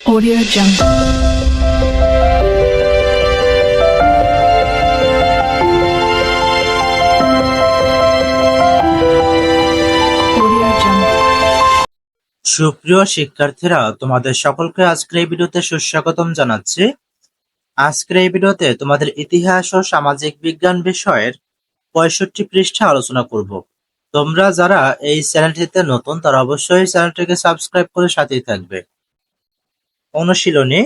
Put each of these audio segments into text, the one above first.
Audio Jungle. সুপ্রিয় শিক্ষার্থীরা, তোমাদের সকলকে আজকের এই ভিডিওতে সুস্বাগতম জানাচ্ছি। আজকের এই ভিডিওতে তোমাদের ইতিহাস ও সামাজিক বিজ্ঞান বিষয়ের পঁয়ষট্টি পৃষ্ঠা আলোচনা করব। তোমরা যারা এই চ্যানেলটিতে নতুন, তারা অবশ্যই চ্যানেলটিকে সাবস্ক্রাইব করে সাথেই থাকবে। অনুশীলনী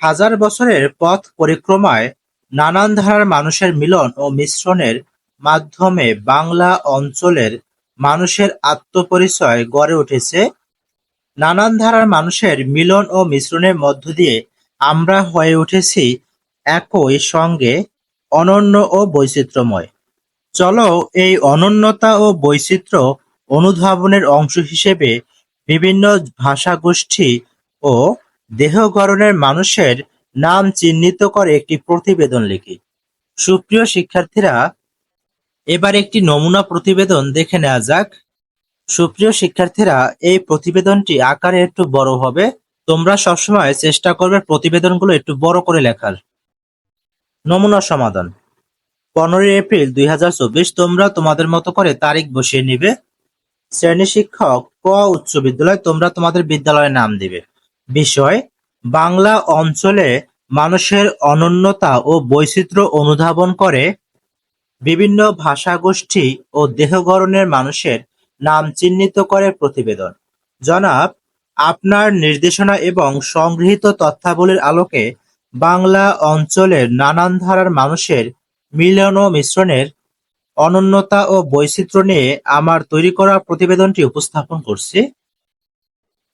হাজার বছরের পথ পরিক্রমায় নানান ধারার মানুষের মিলন ও মিশ্রণের মাধ্যমে বাংলা অঞ্চলের মানুষের আত্মপরিচয় গড়ে উঠেছে। নানান ধারার মানুষের মিলন ও মিশ্রণের মধ্য দিয়ে আমরা হয়ে উঠেছি একই সঙ্গে অনন্য ও বৈচিত্র্যময়। চলো এই অনন্যতা ও বৈচিত্র্য অনুধাবনের অংশ হিসেবে বিভিন্ন ভাষাগোষ্ঠী ও দেহগড়নের মানুষের নাম চিহ্নিত করে একটি প্রতিবেদন লিখি। সুপ্রিয় শিক্ষার্থীরা, এবার একটি নমুনা প্রতিবেদন দেখে নেওয়া যাক। সুপ্রিয় শিক্ষার্থীরা, এই প্রতিবেদনটি আকারে একটু বড় হবে। তোমরা সবসময় চেষ্টা করবে প্রতিবেদনগুলো একটু বড় করে লেখার। নমুনা সমাধান। পনেরোই এপ্রিল দুই হাজার চব্বিশ তোমরা তোমাদের মতো করে তারিখ বসিয়ে নিবে। শ্রেণি শিক্ষক ক উচ্চ বিদ্যালয় তোমরা তোমাদের বিদ্যালয়ের নাম দিবে। বিষয়, বাংলা অঞ্চলে মানুষের অনন্যতা ও বৈচিত্র্য অনুধাবন করে। বিভিন্ন ভাষাগোষ্ঠী ও দেহগড়নের মানুষের নাম চিহ্নিত করে প্রতিবেদন। জনাব, আপনার নির্দেশনা এবং সংগৃহীত তথ্যাবলীর আলোকে বাংলা অঞ্চলের নানান ধারার মানুষের মিলন ও মিশ্রণের অনন্যতা ও বৈচিত্র্য নিয়ে আমার তৈরি করা প্রতিবেদনটি উপস্থাপন করছি।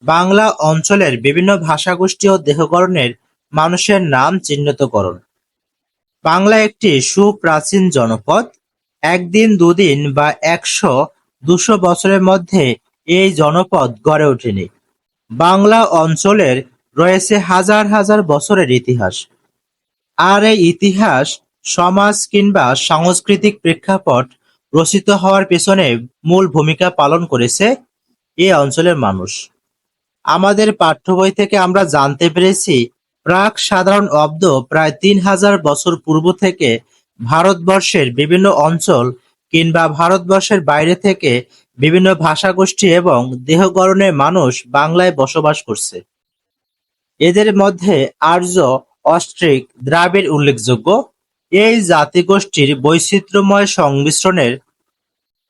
বাংলা অঞ্চলের বিভিন্ন ভাষাগোষ্ঠী ও দেহগড়নের মানুষের নাম চিহ্নিতকরণ। বাংলা একটি সুপ্রাচীন জনপদ। একদিন, দুদিন বা একশো, দুশো বছরের মধ্যে এই জনপদ গড়ে ওঠেনি। বাংলা অঞ্চলের রয়েছে হাজার হাজার বছরের ইতিহাস। আর এই ইতিহাস সমাজ কিংবা সাংস্কৃতিক প্রেক্ষাপট রচিত হওয়ার পেছনে মূল ভূমিকা পালন করেছে এই অঞ্চলের মানুষ। আমাদের পাঠ্য বই থেকে আমরা জানতে পেরেছি, প্রাক সাধারণ অব্দ প্রায় তিন হাজার বছর পূর্ব থেকে ভারতবর্ষের বিভিন্ন অঞ্চল কিংবা ভারতবর্ষের বাইরে থেকে বিভিন্ন ভাষাগোষ্ঠী এবং দেহগড়নের মানুষ বাংলায় বসবাস করছে। এদের মধ্যে আর্য অস্ট্রিক দ্রাবিড় উল্লেখযোগ্য। এই জাতিগোষ্ঠীর বৈচিত্র্যময় সংমিশ্রণের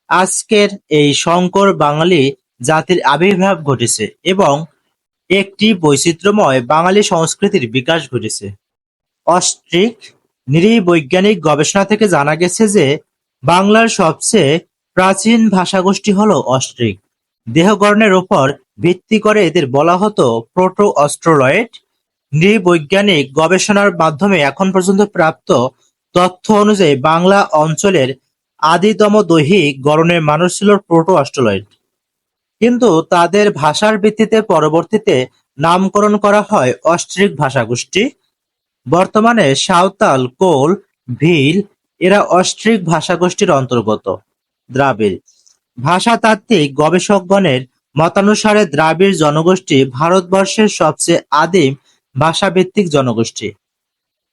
আজকের এই সংকর বাঙালি জাতির আবির্ভাব ঘটেছে এবং একটি বৈচিত্র্যময় বাঙালি সংস্কৃতির বিকাশ ঘটেছে। অস্ট্রিক নৃবৈজ্ঞানিক গবেষণা থেকে জানা গেছে যে বাংলার সবচেয়ে প্রাচীন ভাষাগোষ্ঠী হল অস্ট্রিক। দেহগড়নের উপর ভিত্তি করে এদের বলা হতো প্রোটো অস্ট্রোলয়েড নৃবৈজ্ঞানিক গবেষণার মাধ্যমে এখন পর্যন্ত প্রাপ্ত তথ্য অনুযায়ী বাংলা অঞ্চলের আদিতম দৈহিক গড়নের মানুষ ছিল প্রোটো অস্ট্রোলয়েড কিন্তু তাদের ভাষার ভিত্তিতে পরবর্তীতে নামকরণ করা হয় অস্ট্রিক ভাষাগোষ্ঠী। বর্তমানে সাঁওতাল, কোল, ভিল এরা অস্ট্রিক ভাষাগোষ্ঠীর অন্তর্গত, দ্রাবিড়। ভাষাতাত্ত্বিক গবেষকগণের মতানুসারে দ্রাবিড় জনগোষ্ঠী ভারতবর্ষের সবচেয়ে আদিম ভাষাভিত্তিক জনগোষ্ঠী।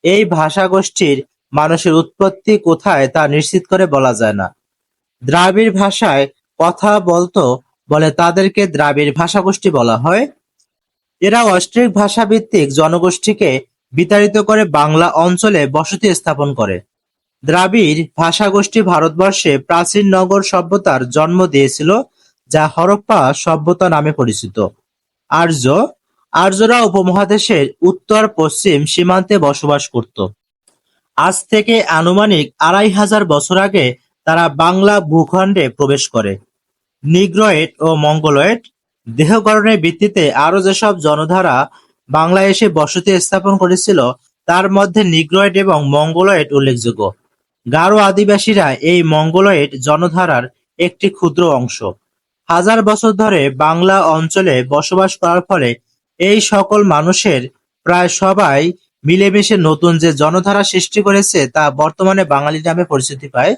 এই ভাষাগোষ্ঠীর মানুষের উৎপত্তি কোথায় তা নিশ্চিত করে বলা যায় না। দ্রাবিড় ভাষায় কথা বলতো বলে তাদেরকে দ্রাবিড় ভাষাগোষ্ঠী বলা হয়। এরা অস্ট্রিক ভাষাভিত্তিক জনগোষ্ঠীকে বিতাড়িত করে বাংলা অঞ্চলে বসতি স্থাপন করে। দ্রাবিড় ভাষাগোষ্ঠী ভারতবর্ষে প্রাচীন নগর সভ্যতার জন্ম দিয়েছিল, যা হরপ্পা সভ্যতা নামে পরিচিত। আর্য, আর্যরা উপমহাদেশের উত্তর, পশ্চিম সীমান্তে বসবাস করত। আজ থেকে আনুমানিক আড়াই হাজার বছর আগে তারা বাংলা ভূখণ্ডে প্রবেশ করে। নিগ্রয়েড ও মঙ্গলয়েড দেহগড়নের ভিত্তিতে আরও যেসব জনধারা বাংলায় এসে বসতি স্থাপন করেছিল, তার মধ্যে নিগ্রয়েড এবং মঙ্গলয়েড উল্লেখযোগ্য। গারো আদিবাসীরা এই মঙ্গলয়েড জনধারার একটি ক্ষুদ্র অংশ। হাজার বছর ধরে বাংলা অঞ্চলে বসবাস করার ফলে এই সকল মানুষের প্রায় সবাই মিলেমিশে নতুন যে জনধারা সৃষ্টি করেছে, তা বর্তমানে বাঙালি নামে পরিচিতি পায়।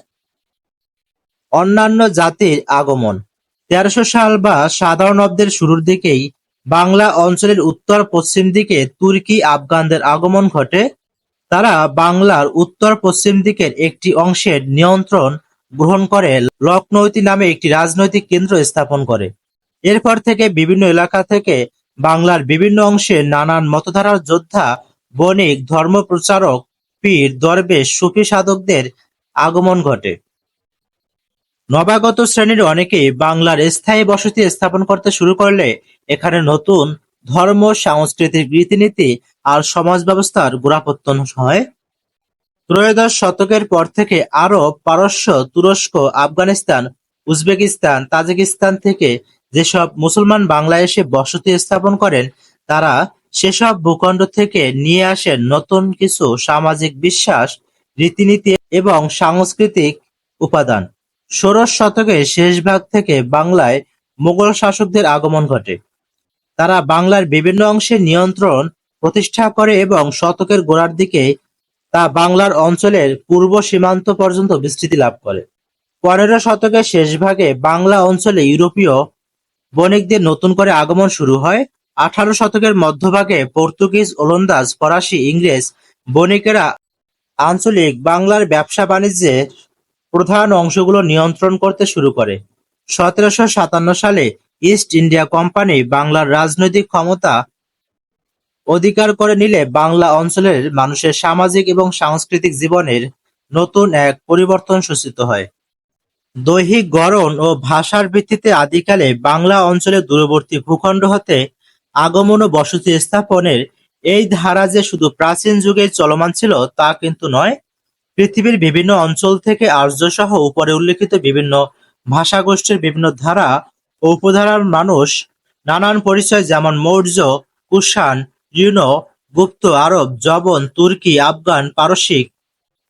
অন্যান্য জাতির আগমন। তেরোশো সাল বা সাধারণ অব্দের শুরুর দিকেই বাংলা অঞ্চলের উত্তর পশ্চিম দিকে তুর্কি আফগানদের আগমন ঘটে। তারা বাংলার উত্তর পশ্চিম দিকের একটি অংশের নিয়ন্ত্রণ গ্রহণ করে, লখনৌতি নামে একটি রাজনৈতিক কেন্দ্র স্থাপন করে। এরপর থেকে বিভিন্ন এলাকা থেকে বাংলার বিভিন্ন অংশে নানান মতধারার যোদ্ধা, বণিক, ধর্মপ্রচারক, পীর, দরবেশ, সুফি সাধকদের আগমন ঘটে। নবাগত শ্রেণির অনেকেই বাংলার স্থায়ী বসতি স্থাপন করতে শুরু করলে এখানে নতুন ধর্ম, সাংস্কৃতিক রীতিনীতি আর সমাজ ব্যবস্থার গোড়াপত্তন হয়। ত্রয়োদশ শতকের পর থেকে আরব পারস্য, তুরস্ক, আফগানিস্তান, উজবেকিস্তান, তাজিকিস্তান থেকে যেসব মুসলমান বাংলায় এসে বসতি স্থাপন করেন, তারা সেসব ভূখণ্ড থেকে নিয়ে আসেন নতুন কিছু সামাজিক বিশ্বাস, রীতিনীতি এবং সাংস্কৃতিক উপাদান। ষোড়শ শতকের শেষ ভাগ থেকে বাংলায় মোগল শাসকদের আগমন ঘটে। তারা বাংলার বিভিন্ন অংশে নিয়ন্ত্রণ প্রতিষ্ঠা করে এবং শতকের গোড়ার দিকে তা বাংলার অঞ্চলের পূর্ব সীমান্ত পর্যন্ত বিস্তৃতি লাভ করে। পনেরো শতকের শেষ ভাগে বাংলা অঞ্চলে ইউরোপীয় বণিকদের নতুন করে আগমন শুরু হয়। আঠারো শতকের মধ্যভাগে পর্তুগিজ, ওলন্দাজ, ফরাসি, ইংরেজ বণিকেরা আঞ্চলিক বাংলার ব্যবসা বাণিজ্যের প্রধান অংশগুলো নিয়ন্ত্রণ করতে শুরু করে। সতেরোশো সাতান্ন সালে ইস্ট ইন্ডিয়া কোম্পানি বাংলার রাজনৈতিক ক্ষমতা অধিকার করে নিলে বাংলা অঞ্চলের মানুষের সামাজিক এবং সাংস্কৃতিক জীবনের নতুন এক পরিবর্তন সূচিত হয়। দৈহিক গড়ন ও ভাষার ভিত্তিতে আদিকালে বাংলা অঞ্চলের দূরবর্তী ভূখণ্ড হতে আগমন ও বসতি স্থাপনের এই ধারা যে শুধু প্রাচীন যুগে চলমান ছিল তা কিন্তু নয় পৃথিবীর বিভিন্ন অঞ্চল থেকে আর্য সহ উপরে উল্লেখিত বিভিন্ন ভাষাগোষ্ঠীর বিভিন্ন ধারা ও উপধারার মানুষ নানান পরিচয় যেমন মৌর্য, কুষাণ, ইউনো, গুপ্ত, আরব, জবন, তুর্কি, আফগান, পারসিক,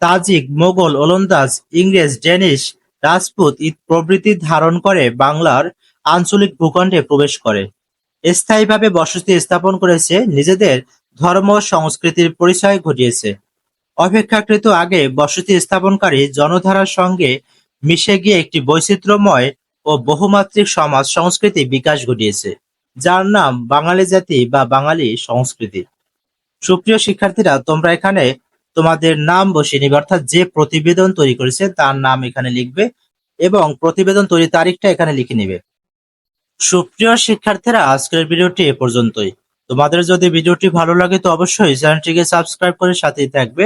তাজিক, মোগল, ওলন্দাজ, ইংরেজ, ডেনিশ, রাজপুত প্রভৃতি ধারণ করে বাংলার আঞ্চলিক ভূখণ্ডে প্রবেশ করে। স্থায়ীভাবে বসতি স্থাপন করেছে, নিজেদের ধর্ম সংস্কৃতির পরিচয় ঘটিয়েছে। অপেক্ষাকৃত আগে বসতি স্থাপনকারী জনধারার সঙ্গে মিশে গিয়ে একটি বৈচিত্র্যময় ও বহুমাত্রিক সমাজ সংস্কৃতি বিকাশ ঘটিয়েছে, যার নাম বাঙালি জাতি বা বাঙালি সংস্কৃতি। সুপ্রিয় শিক্ষার্থীরা, তোমরা এখানে তোমাদের নাম বসিয়ে নিবে, অর্থাৎ যে প্রতিবেদন তৈরি করেছে তার নাম এখানে লিখবে এবং প্রতিবেদন তৈরি তারিখটা এখানে লিখে নিবে। সুপ্রিয় শিক্ষার্থীরা, আজকের ভিডিওটি এ পর্যন্তই। তোমাদের যদি ভিডিওটি ভালো লাগে তো অবশ্যই চ্যানেলটিকে সাবস্ক্রাইব করে সাথেই থাকবে।